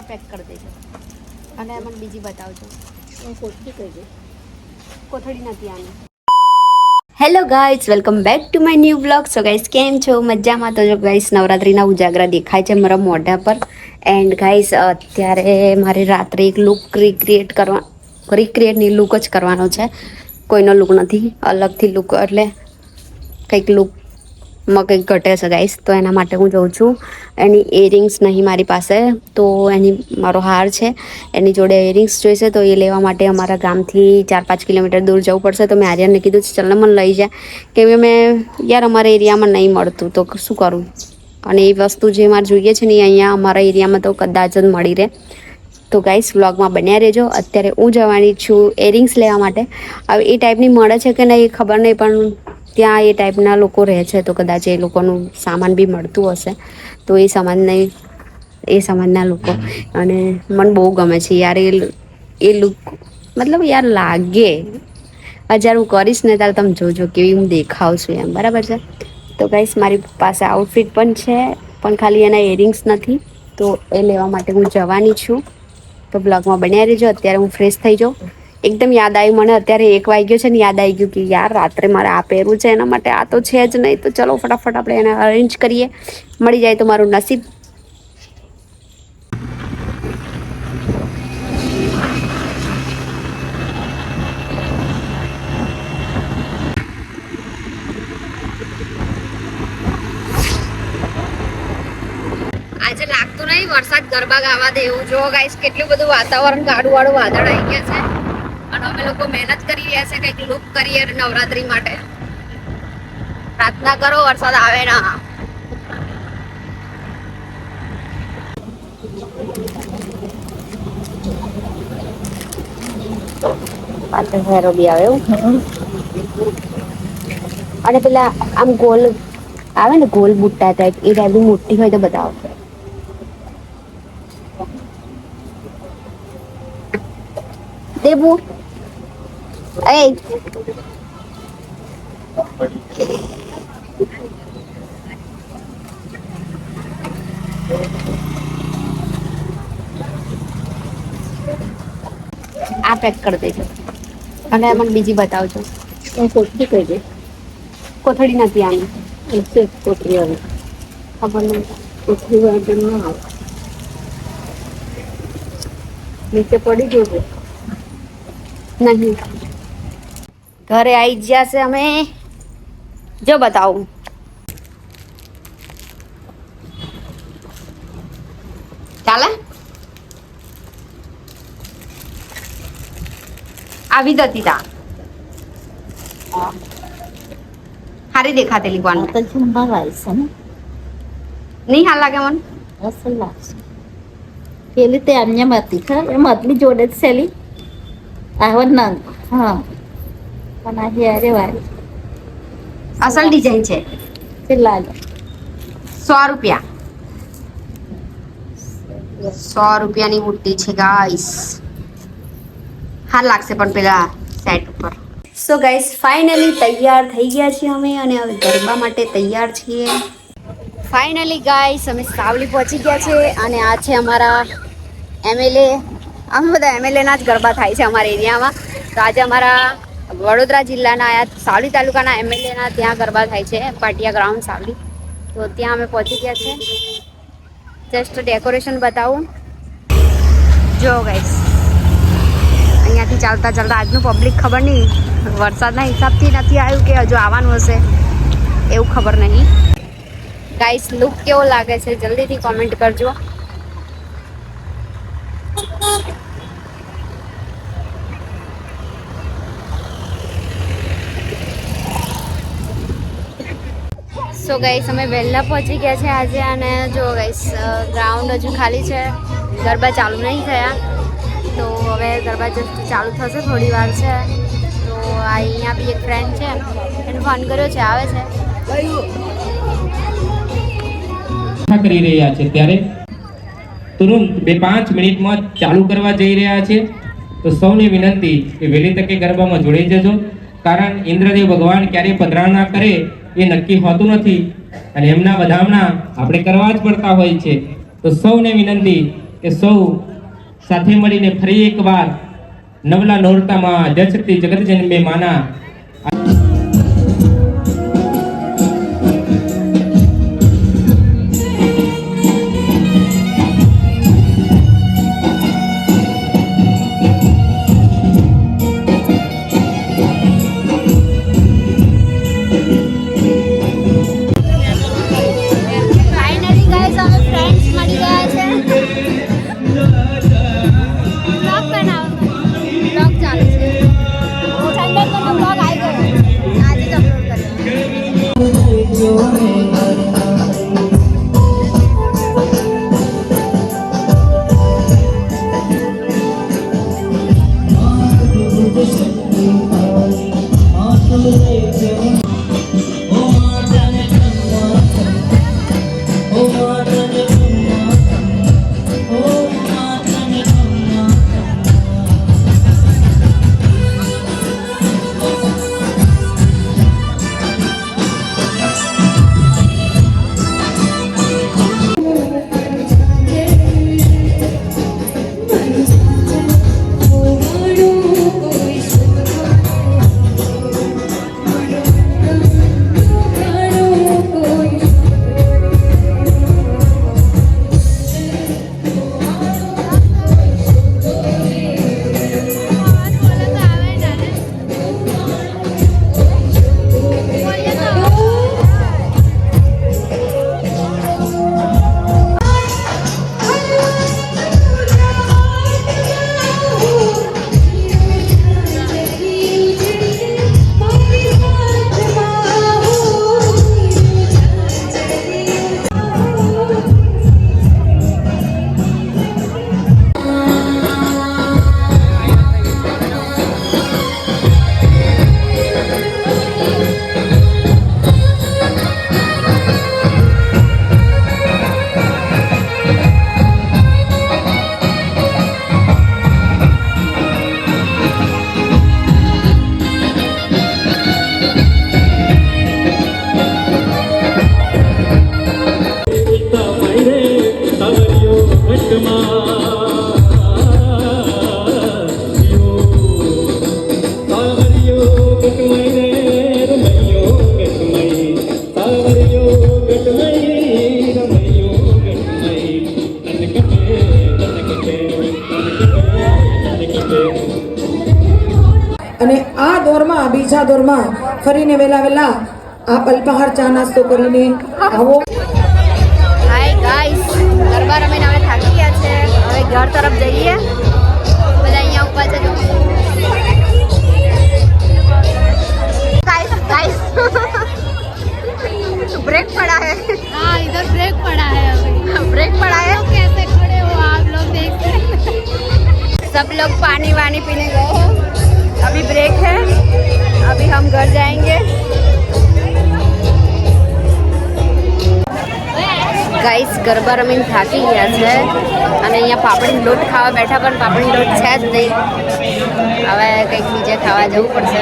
આ પેક કરી દેજો અને મને બીજી બતાવજો. કોથળી નથી આની. Hello guys welcome back to my new blog so guys કેમ છો? મજામાં તો જો ગાઈઝ નવરાત્રિના ઉજાગરા દેખાય છે મારા મોઢા પર. એન્ડ ગાઈઝ અત્યારે મારે રાત્રે એક લુક રિક્રિએટ કરવા રિક્રિએટની લુક જ કરવાનો છે. કોઈનો લુક નથી અલગથી લુક એટલે કંઈક લુકમાં કંઈક ઘટે છે ગાઈસ તો એના માટે હું જઉં છું. એની ઇયરિંગ્સ નહીં મારી પાસે, તો એની મારો હાર છે. એની જોડે ઇયરિંગ્સ જોઈશે, તો એ લેવા માટે અમારા ગામથી ચાર પાંચ કિલોમીટર દૂર જવું પડશે. તો મેં આર્યનને કીધું છે ચાલને મને લઈ જાય કેમ કે મેં યાર, અમારા એરિયામાં નહીં મળતું, તો શું કરું? અને એ વસ્તુ જે મારે જોઈએ છે ને અહીંયા અમારા એરિયામાં તો કદાચ જ મળી રહે. તો ગાઈસ વ્લોગમાં બન્યા રહેજો. અત્યારે હું જવાની છું એરિંગ્સ લેવા માટે. હવે એ ટાઈપની મળે છે કે નહીં ખબર નહીં, પણ ત્યાં એ ટાઈપના લોકો રહે છે, તો કદાચ એ લોકોનું સામાન બી મળતું હશે. તો એ સમાજને, એ સમાજના લોકો. અને મને બહુ ગમે છે યાર, એ એ લુક મતલબ યાર લાગે. હજાર હું કરીશ ને ત્યારે તમે જોજો, કેવી હું દેખાવ છું એમ. બરાબર છે? તો ગાઈસ મારી પાસે આઉટફિટ પણ છે, પણ ખાલી એના ઇયરિંગ્સ નથી. તો એ લેવા માટે હું જવાની છું. તો બ્લોગમાં બન્યા રહેજો. અત્યારે હું ફ્રેશ થઈ જાઉં. એકદમ યાદ આવ્યું મને અત્યારે એક વાગ્યો છે ને યાદ આવી ગયું કે યાર રાત્રે મારે આ પહેરવું છે, એના માટે આ તો છે જ નહીં. તો ચલો ફટાફટ આપણે એને અરેન્જ કરીએ. મળી જાય તો મારું નસીબ. આજે લાગતું નહીં, વરસાદ ગરબા ગાવા દે એવું. જો ગાઈશ કેટલું બધું વાતાવરણ ગાડું વાળું વાદળ આવી ગયા છે. અમે લોકો મહેનત કરી રહ્યા છે કંઈક લુક કરીએ નવરાત્રી માટે પ્રાર્થના કરો વરસાદ આવે ના પાછળ હેરો બી આવે એવું અને પેલા આમ ગોલ આવે ને ગોલ બુટ્ટા ટાઈપ એ ટાઈપની મોટી હોય તો બતાવો દેવું એ આ પેક કરી દેજો. અને મને બીજી બતાવજો. કોથળી કહી દે કોથળી નથી આની. એસે કોથળી આવે ખબર નહીં. કોથળી વાગર ન આવે. નીચે પડી ગયું નહીં. ઘરે આવી ગયા છે અમે. જો બતાવું. ચાલે? આવી જતી તા. સારી દેખાતેલી કોણ? નહીં હાલ લાગે મને? અસલ લાગશે પેલી તે એમને હતી ખરા. એમ મતલી જોડે જ સેલી. આવો નંગ. હા. પણ વાળી અસલ ડિઝાઇન છે. તે સો રૂપિયા. સો રૂપિયાની બુટ્ટી છે ગાઈસ હા લાગશે પણ પેલા સેટ ઉપર. સો ગાઈસ ફાઇનલી તૈયાર થઈ ગયા છીએ અમે અને હવે ગરબા માટે તૈયાર છીએ. ફાઇનલી ગાઈસ અમે સાવલી પહોંચી ગયા છે અને આ છે અમારા એમએલએ અમે બધા એમએલએના જ ગરબા થાય છે અમારા એરિયામાં. તો આજે અમારા વડોદરા જિલ્લાના આયા સાવલી તાલુકાના એમએલએના ત્યાં ગરબા થાય છે, પાટિયા ગ્રાઉન્ડ સાવલી. તો ત્યાં અમે પહોંચી ગયા છે. જસ્ટ ડેકોરેશન બતાવું. જો ગાઈસ અહીંયાથી ચાલતા ચાલતા આજનું પબ્લિક ખબર નહીં. વરસાદના હિસાબથી નથી આવ્યું કે હજુ આવવાનું હશે, એવું ખબર નહીં. ગાઈસ લુક કેવો લાગે છે? જલ્દીથી કોમેન્ટ કરજો. સો ગાઈસ અમે વહેલા પહોંચી ગયા છે આજે અને જો ગાઈસ ગ્રાઉન્ડ હજુ ખાલી છે. ગરબા ચાલુ નહીં થયા. તો હવે ગરબા જસ્ટ ચાલુ થશે થોડી વાર છે. તો અહીંયા બી એક ફ્રેન્ડ છે. એને ફોન કર્યો છે, આવે છે. કરી રહ્યા છે ત્યારે. તુરંત બે પાંચ મિનિટમાં ચાલુ કરવા જઈ રહ્યા છે. તો સૌને વિનંતી કે વહેલી તકે ગરબામાં જોડાઈ જજો. કારણ ઇન્દ્રદેવ ભગવાન ક્યારેય પધરા ના કરે એ નક્કી હોતું નથી. અને એમના વધામણા આપણે કરવા જ પડતા હોય છે. તો સૌને વિનંતી કે સૌ સાથે મળીને ફરી એકવાર નવલા નોરતામાં જશક્તિ જગત જન્મે માના અને આ દોરમાં, બીજા દોરમાં ફરીને વેલા વેલા આ અલ્પાહાર ચા નાસ્તો કરીને આવો. હાય ગાઈસ ગરબા રમીને અમે થાકી ગયા છે. હવે ઘર તરફ જઈએ. બધા અહીંયા ઊભા છે ब्रेक पड़ा है हाँ इधर ब्रेक पड़ा है अभी ब्रेक पड़ा है कैसे खड़े हो आप लोग देखते हैं सब लोग पानी वानी पीने गए हैं अभी ब्रेक है अभी हम घर जाएंगे ગાઈસ ગરબા રમીને થાકી ગયા છે અને અહીંયા પાપડી લોટ ખાવા બેઠા પણ પાપડી લોટ છે જ નહીં હવે કંઈક બીજે ખાવા જવું પડશે